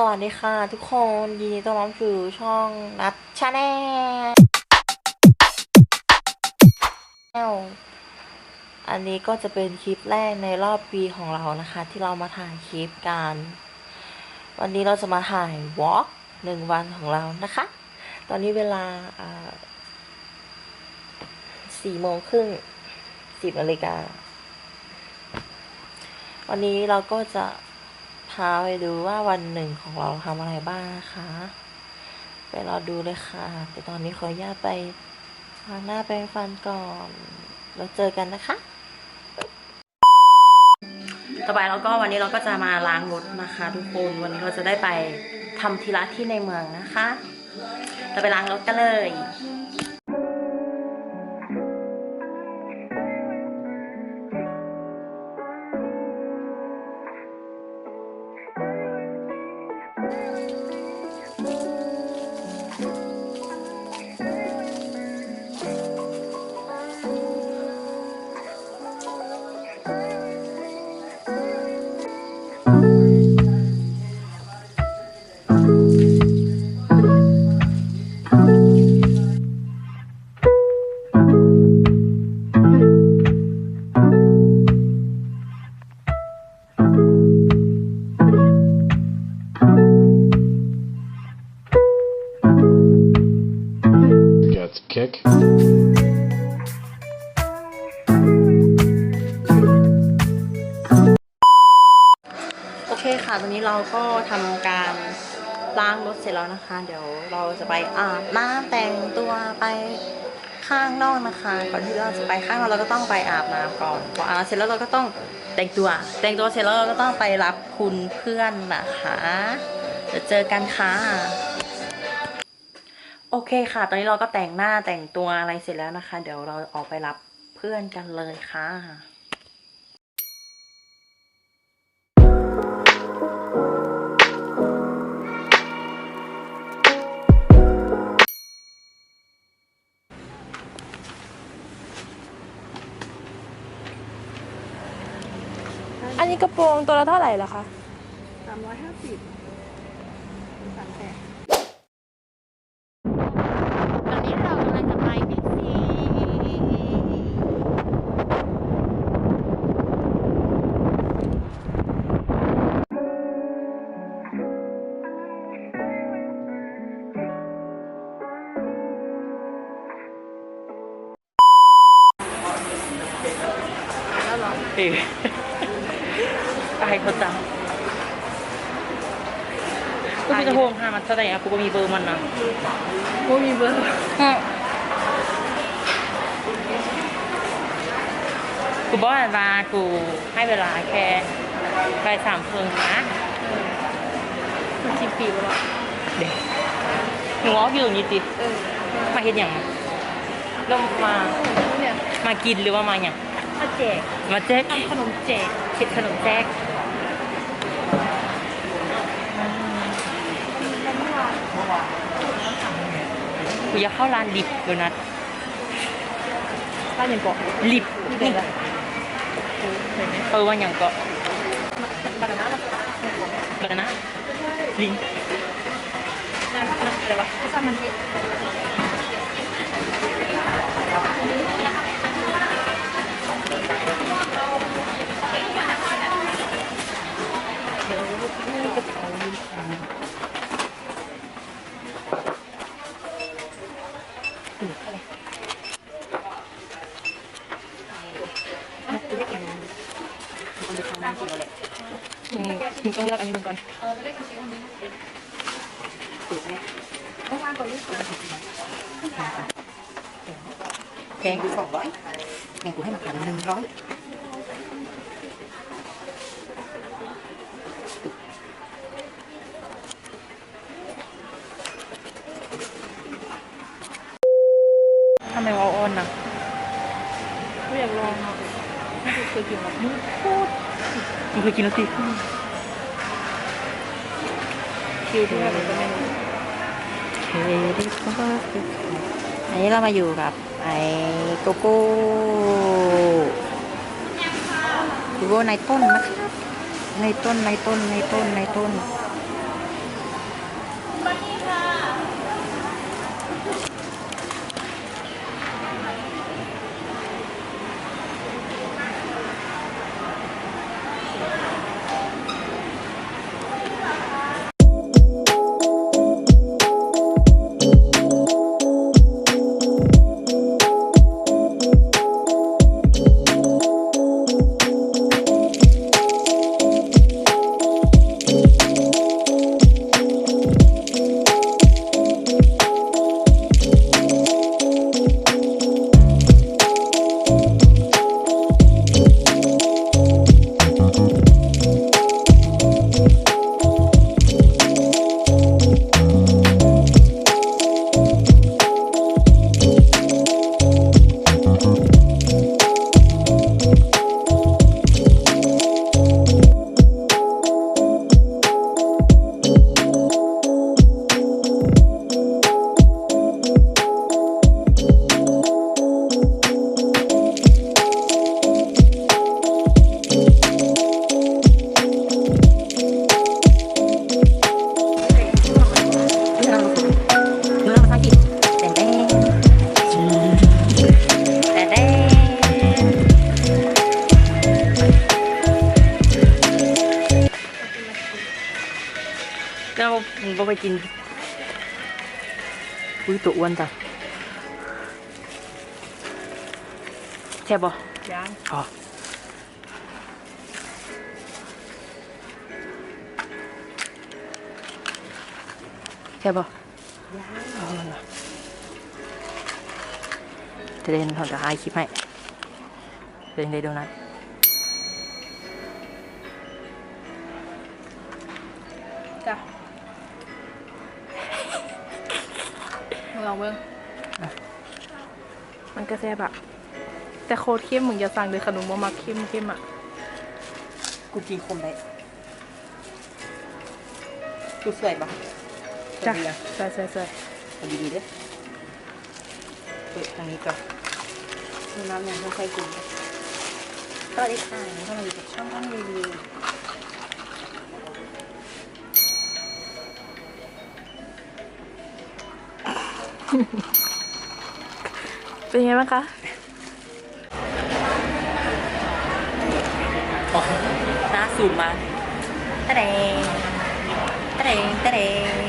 สวัสดีค่ะ ทุกคนยินดีต้อนรับสู่ช่องนัดชาแนลอันนี้ก็จะเป็นคลิปแรกในรอบปีของเรานะคะ ที่เรามาถ่ายคลิปกัน วันนี้เราจะมาถ่ายวอล์กหนึ่งวันของเรานะคะ ตอนนี้เวลาสี่โมงครึ่งสิบนาฬิกาวันนี้เราก็จะ ไปดูว่าวันหนึ่งของเราทำอะไรบ้างนะคะ ไปรอดูเลยค่ะ แต่ตอนนี้ขออนุญาตไปล้างหน้าแปรงฟันก่อน แล้วเจอกันนะคะ ต่อไปเราก็วันนี้เราก็จะมาล้างรถนะคะ ทุกคน วันนี้เราจะได้ไปทำธุระที่ในเมืองนะคะ เราไปล้างรถกันเลย ทำการล้างรถเสร็จแล้วนะคะ เดี๋ยวเราจะไปอาบน้ำแต่งตัวไปข้างนอกนะคะ ก่อนที่เราจะไปข้างนอกเราก็ต้องไปอาบน้ำก่อนพออาบน้ำเสร็จแล้วเราก็ต้องแต่งตัว แต่งตัวเสร็จแล้วเราก็ต้องไปรับคุณเพื่อนนะคะเดี๋ยวเจอกันค่ะโอเคค่ะ ตอนนี้เราก็แต่งหน้าแต่งตัวอะไรเสร็จแล้วนะคะ เดี๋ยวเราออกไปรับเพื่อนกันเลยค่ะ นนี้กระโปรงตัวละเท่าไหร่ล่ะคะสามร้อยห้าสิบสามแปดตอนนี้เรากำลังจะไปบิ๊กซีเอ ออายเขาจังกูจะโทรหามันเท่าไหร่อะกูก็มีเบอร์มันนะโอ้มีเบอร์กูบอกเวลากูให้เวลาแค่บ่ายสามครึ่งนะมันสิบปีแล้วอะเด็กหนูออกอยู่ตรงนี้ติเออมาเห็นอย่างแล้วมาเนี่ยมากินหรือว่ามาอย่างมาแจกมาแจ๊กทำขนมแจกเข็ดขนมแจ๊ก กูอยากเข้าร้านลิบโดนัทร้านยังเกาะลิบที่ไหนนี่ล่ะเห็นไหมเออว่าอย่างก็บานาน่าบานาน่าลิงนั่นนั่นอะไรวะข้าวซามันเทศ อื มมึงต้องเลือกอันนี้ดูก่อนแพงกูสองร้อยแพงกูให้มาพันหนึ่งร้อยทำไมวอลออนนะไม่อยากลองอะไม่เคยกินหรอกมึงมึงเคยกินแล้วสิ คิวที่แบบก็ไม่รู้เคดิก็อันนี้เรามาอยู่กับไอ้โกโก้โกโก้ในต้นนะครับในต้นในต้นในต้นในต้น บ่ไปกินอุ้ยตัวอ้วนจังแช่บบ่ยังอ๋อแช่บบ่เอามันมาจะเล่นเขาจะหายคลิปให้เป็นยังไงดูนะจ้ะ ลองเบิ้งมันก็แซ่บอะแต่โคตรเข้มมึงอย่าสั่งเลยขนมบ่มักเข้มเข้มอะกูกินคมได้กูสวยปะจ้ะสวยดีอะใส่ใส่ใส่เอาดีๆเด้อเปิดทางนี้ก่อนมีน้ำยังไม่ค่อยกินสวัสดีค่ะเข้ามาอยู่กับช่องอ้อมรีวิว เป็นไงบ้างคะหน้าสูงมาตะเดงตะเดงตะเดง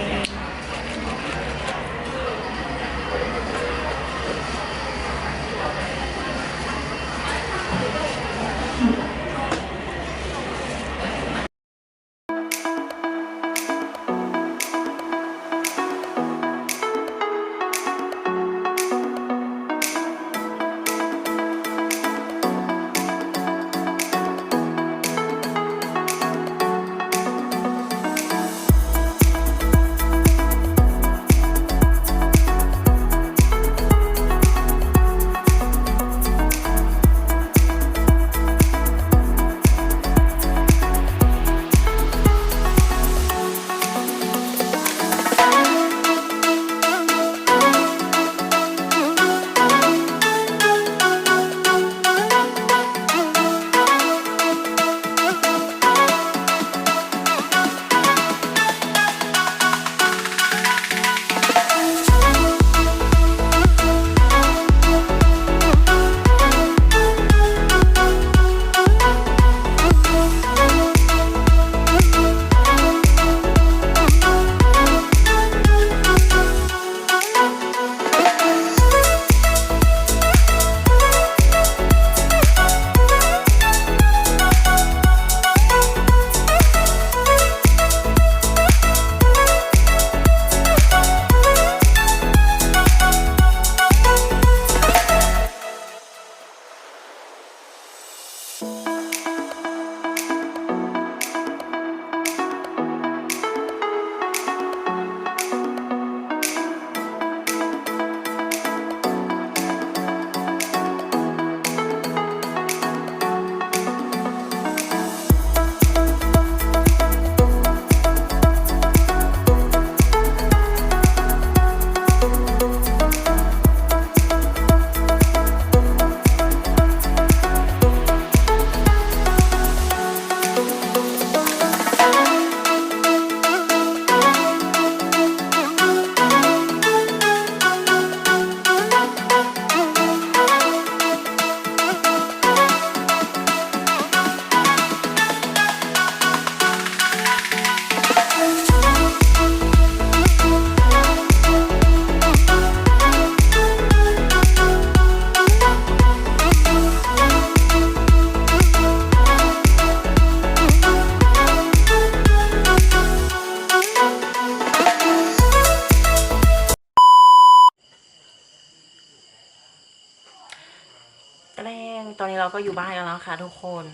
เราก็อยู่บ้านกันแล้วค่ะทุกคน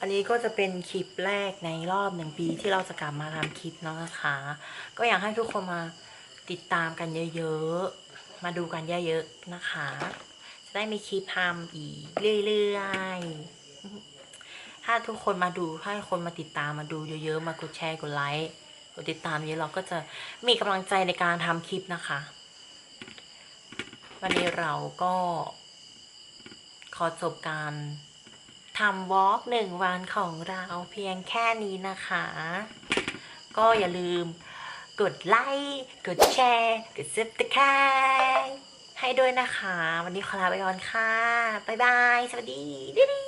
อันนี้ก็จะเป็นคลิปแรกในรอบหนึ่งปีที่เราจะกลับมาทำคลิปแล้วนะคะ ก็อยากให้ทุกคนมาติดตามกันเยอะๆ มาดูกันเยอะๆนะคะ จะได้มีคลิปทำอีกเรื่อยๆ ถ้าทุกคนมาดูถ้าคนมาติดตามมาดูเยอะๆ มากดแชร์กดไลค์กดติดตามเยอะเราก็จะมีกำลังใจในการทำคลิปนะคะ วันนี้เราก็ ขอจบการทำวอล์กหนึ่งวันของเราเพียงแค่นี้นะคะ ก็อย่าลืมกดไลค์กดแชร์กดซับสไครต์ให้ด้วยนะคะ วันนี้ขอลาไปก่อนค่ะ บ๊ายบาย สวัสดีดี